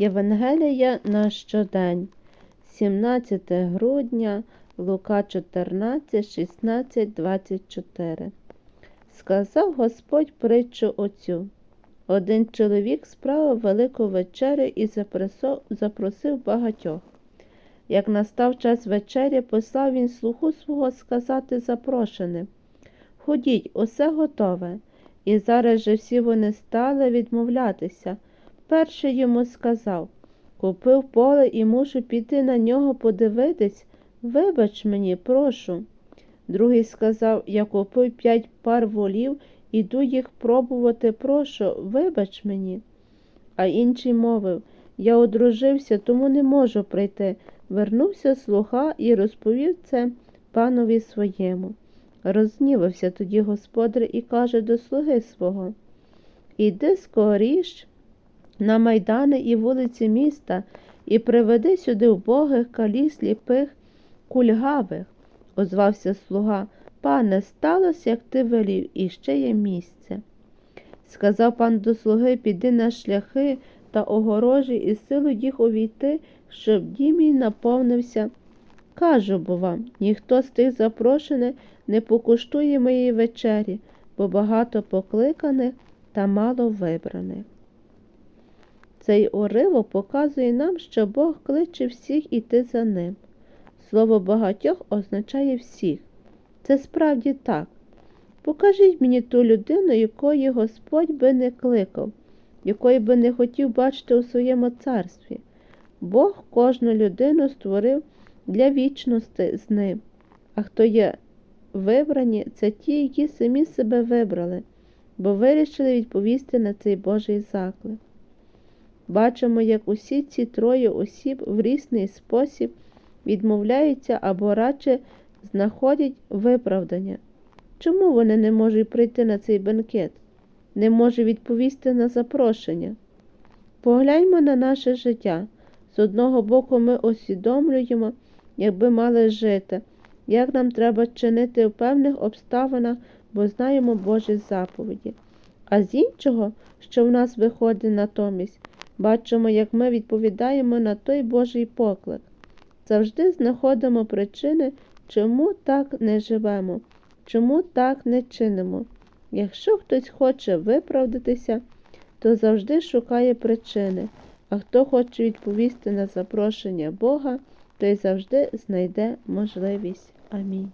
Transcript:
Євангелія на щодень, 17 грудня, Лука 14, 16, 24. Сказав Господь притчу оцю. Один чоловік справив велику вечерю і запросив багатьох. Як настав час вечері, послав він слугу свого сказати запрошеним Ходіть, усе готове. І зараз же всі вони стали відмовлятися. Перший йому сказав Купив поле і мушу піти на нього подивитись. Вибач мені, прошу. Другий сказав Я купив п'ять пар волів, іду їх пробувати, прошу, вибач мені. А інший мовив Я одружився, тому не можу прийти. Вернувся слуга і розповів це панові своєму. Рознівався тоді господар і каже до слуги свого Іди скоріш на майдани і вулиці міста, і приведи сюди вбогих калій сліпих, кульгавих. Озвався слуга, пане, сталося, як ти велів, і ще є місце. Сказав пан до слуги, піди на шляхи та огорожі і силу їх увійти, щоб дім мій наповнився. Кажу бо вам, ніхто з тих запрошених не покуштує моєї вечері, бо багато покликаних та мало вибраних. Цей уривок показує нам, що Бог кличе всіх іти за ним. Слово багатьох означає всіх. Це справді так. Покажіть мені ту людину, якої Господь би не кликав, якої би не хотів бачити у своєму царстві. Бог кожну людину створив для вічності з ним, а хто є вибрані, це ті, які самі себе вибрали, бо вирішили відповісти на цей Божий заклик. Бачимо, як усі ці троє осіб в різний спосіб відмовляються або радше знаходять виправдання. Чому вони не можуть прийти на цей бенкет, не можуть відповісти на запрошення? Погляньмо на наше життя. З одного боку, ми усвідомлюємо, якби мали жити, як нам треба чинити в певних обставинах, бо знаємо Божі заповіді. А з іншого, що в нас виходить натомість, бачимо, як ми відповідаємо на той Божий поклик. Завжди знаходимо причини, чому так не живемо, чому так не чинимо. Якщо хтось хоче виправдатися, то завжди шукає причини, а хто хоче відповісти на запрошення Бога, той завжди знайде можливість. Амінь.